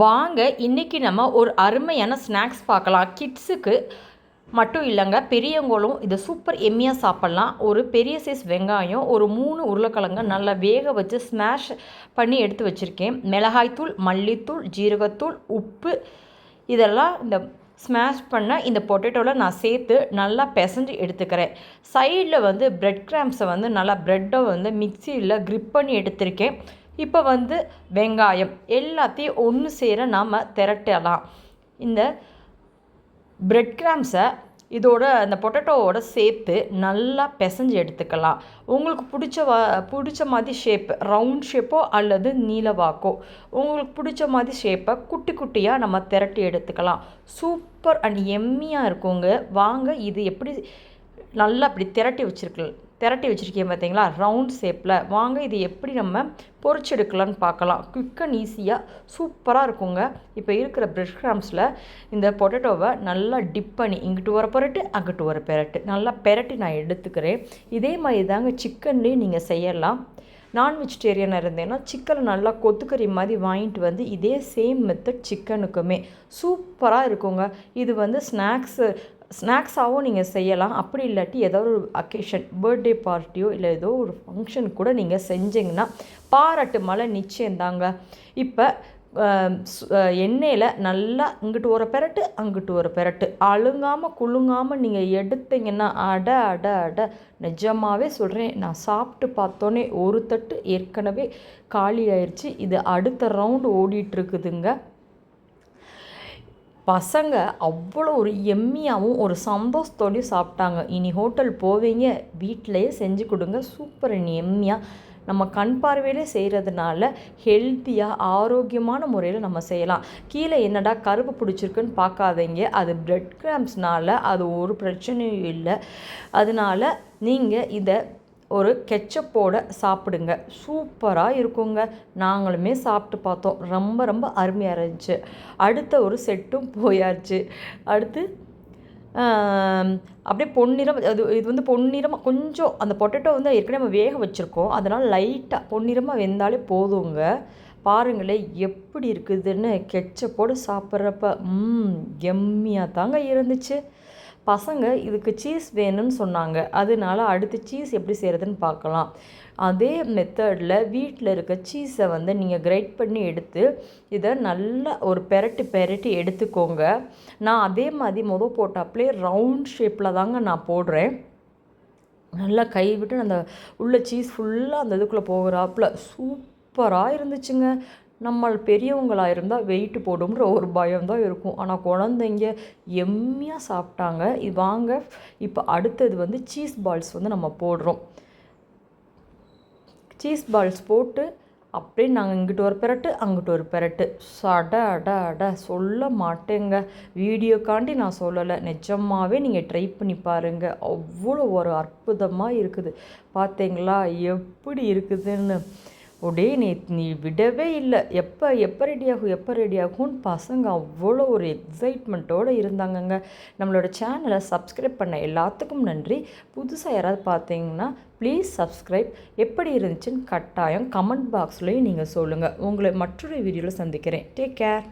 வாங்க இன்றைக்கி நம்ம ஒரு அருமையான ஸ்நாக்ஸ் பார்க்கலாம். கிட்ஸுக்கு மட்டும் இல்லைங்க பெரியவங்களும் இதை சூப்பர் எம்மியாக சாப்பிட்லாம். ஒரு பெரிய சைஸ் வெங்காயம் ஒரு மூணு உருளைக்கிழங்க நல்லா வேக வச்சு ஸ்மாஷ் பண்ணி எடுத்து வச்சுருக்கேன். மிளகாய்த்தூள் மல்லித்தூள் ஜீரகத்தூள் உப்பு இதெல்லாம் இந்த ஸ்மாஷ் பண்ண இந்த பொட்டேட்டோவில் நான் சேர்த்து நல்லா பிசைஞ்சு எடுத்துக்கிறேன். சைடில் வந்து ப்ரெட் கிராம்ஸை வந்து நல்லா ப்ரெட்டை வந்து மிக்சியில் க்ரிப் பண்ணி எடுத்திருக்கேன். இப்போ வந்து வெங்காயம் எல்லாத்தையும் ஒன்று சேர நாம் திரட்டலாம். இந்த ப்ரெட் கிராம்ஸை இதோட அந்த பொட்டேட்டோவோட சேர்த்து நல்லா பிசைஞ்சு எடுத்துக்கலாம். உங்களுக்கு பிடிச்ச வ பிடிச்ச மாதிரி ஷேப் ரவுண்ட் ஷேப்போ அல்லது நீலவாக்கோ உங்களுக்கு பிடிச்ச மாதிரி ஷேப்பை குட்டி குட்டியாக நம்ம திரட்டி எடுத்துக்கலாம். சூப்பர் அண்ட் எம்மியாக இருக்குங்க. வாங்க இது எப்படி நல்லா அப்படி திரட்டி வச்சுருக்கலாம் திரட்டி வச்சுருக்கேன் பார்த்தீங்களா ரவுண்ட் ஷேப்பில் வாங்க இது எப்படி நம்ம பொறிச்செடுக்கலான்னு பார்க்கலாம். குவிக் அண்ட் ஈஸியாக சூப்பராக இருக்குங்க. இப்போ இருக்கிற பிரெட் கிராம்ஸில் இந்த பொட்டேட்டோவை நல்லா டிப் பண்ணி இங்கிட்டு வர பெரட்டு அங்கிட்டு வர பெரட்டு. நல்லா பெரட்டி நான் எடுத்துக்கிறேன். இதே மாதிரி தாங்க சிக்கன்லேயும் நீங்கள் செய்யலாம். நான் வெஜிடேரியனாக இருந்தேன்னா சிக்கனை நல்லா கொத்துக்கறி மாதிரி வாங்கிட்டு வந்து இதே சேம் மெத்தட் சிக்கனுக்குமே சூப்பராக இருக்குங்க. இது வந்து ஸ்நாக்ஸு ஸ்நாக்ஸாகவும் நீங்கள் செய்யலாம். அப்படி இல்லாட்டி ஏதோ ஒரு அக்கேஷன் பர்த்டே பார்ட்டியோ இல்லை ஏதோ ஒரு ஃபங்க்ஷன் கூட நீங்கள் செஞ்சிங்கன்னா பாராட்டு மழை நிச்சயந்தாங்க இப்போ எண்ணெயில் நல்லா இங்கிட்டு ஒரு பெரட்டு அங்கிட்டு ஒரு பெரட்டு. அழுங்காமல் குலுங்காமல் நீங்கள் எடுத்தீங்கன்னா அட அட அட நிஜமாகவே சொல்கிறேன் நான் சாப்பிட்டு பார்த்தோன்னே ஒரு தட்டு ஏற்கனவே காலி ஆயிடுச்சு இது அடுத்த ரவுண்டு ஓடிட்டுருக்குதுங்க பசங்க அவ்வளோ ஒரு எம்மியாகவும் ஒரு சந்தோஷத்தோடையும் சாப்பிட்டாங்க. இனி ஹோட்டல் போவீங்க வீட்டிலையே செஞ்சு கொடுங்க. சூப்பர் இனி எம்மியாக நம்ம கண் பார்வையிலே செய்கிறதுனால ஹெல்த்தியாக ஆரோக்கியமான முறையில் நம்ம செய்யலாம். கீழே என்னடா கருப்பு பிடிச்சிருக்குன்னு பார்க்காதீங்க. அது பிளட் கிராம்ஸ்னால் அது ஒரு பிரச்சனையும் இல்லை. அதனால் நீங்கள் இதை ஒரு கெச்சப்போட சாப்பிடுங்க. சூப்பராக இருக்குங்க. நாங்களுமே சாப்பிட்டு பார்த்தோம். ரொம்ப ரொம்ப அருமையாக இருந்துச்சு. அடுத்த ஒரு செட்டும் போயாச்சு. அடுத்து அப்படியே பொன்னிறம் அது இது வந்து பொன்னிறமாக கொஞ்சம் அந்த பொட்டேட்டோ வந்து ஏற்கனவே நம்ம வேக வச்சுருக்கோம். அதனால் லைட்டாக பொன்னிறமாக வெந்தாலே போதுங்க. பாருங்களேன் எப்படி இருக்குதுன்னு கெச்சப்போடு சாப்பிட்றப்ப. ம் எம்மியாக தாங்க இருந்துச்சு. பசங்க இதுக்கு சீஸ் வேணும்னு சொன்னாங்க. அதனால அடுத்து சீஸ் எப்படி செய்கிறதுன்னு பார்க்கலாம். அதே மெத்தடில் வீட்டில் இருக்க சீஸை வந்து நீங்கள் கிரைட் பண்ணி எடுத்து இதை நல்லா ஒரு பெரட்டி பெரட்டி எடுத்துக்கோங்க. நான் அதே மாதிரி மொதல் போட்டாப்லே ரவுண்ட் ஷேப்பில் தாங்க நான் போடுறேன். நல்லா கை விட்டு அந்த உள்ள சீஸ் ஃபுல்லாக அந்த இதுக்குள்ளே போகிறாப்புல. சூப்பராக இருந்துச்சுங்க. நம்ம பெரியவங்களாக இருந்தால் வெயிட் போடும்ன்ற ஒரு பயம் தான் இருக்கும். ஆனால் குழந்தைங்க எம்மியாக சாப்பிட்டாங்க. இது வாங்க இப்போ அடுத்தது வந்து சீஸ் பால்ஸ் வந்து நம்ம போடுறோம். சீஸ் பால்ஸ் போட்டு அப்படியே நாங்கள் இங்கிட்டு ஒரு பெரட்டு அங்கிட்டு ஒரு பெரட்டு. சட அட அட சொல்ல மாட்டேங்க. வீடியோக்காண்டி நான் சொல்லலை. நிஜமாகவே நீங்கள் ட்ரை பண்ணி பாருங்கள் அவ்வளோ ஒரு அற்புதமாக இருக்குது. பார்த்தீங்களா எப்படி இருக்குதுன்னு. உடே நீ நீ விடவே இல்லை. எப்போ எப்போ ரெடி ஆகும் எப்போ ரெடி ஆகும்னு பசங்க அவ்வளோ ஒரு எக்ஸைட்மெண்ட்டோடு இருந்தாங்கங்க. நம்மளோட சேனலை சப்ஸ்கிரைப் பண்ண எல்லாத்துக்கும் நன்றி. புதுசாக யாராவது பார்த்தீங்கன்னா ப்ளீஸ் சப்ஸ்கிரைப் எப்படி இருந்துச்சுன்னு கட்டாயம் கமெண்ட் பாக்ஸ்லேயும் நீங்கள் சொல்லுங்கள் உங்களை மற்றொரு வீடியோவில் சந்திக்கிறேன். Take care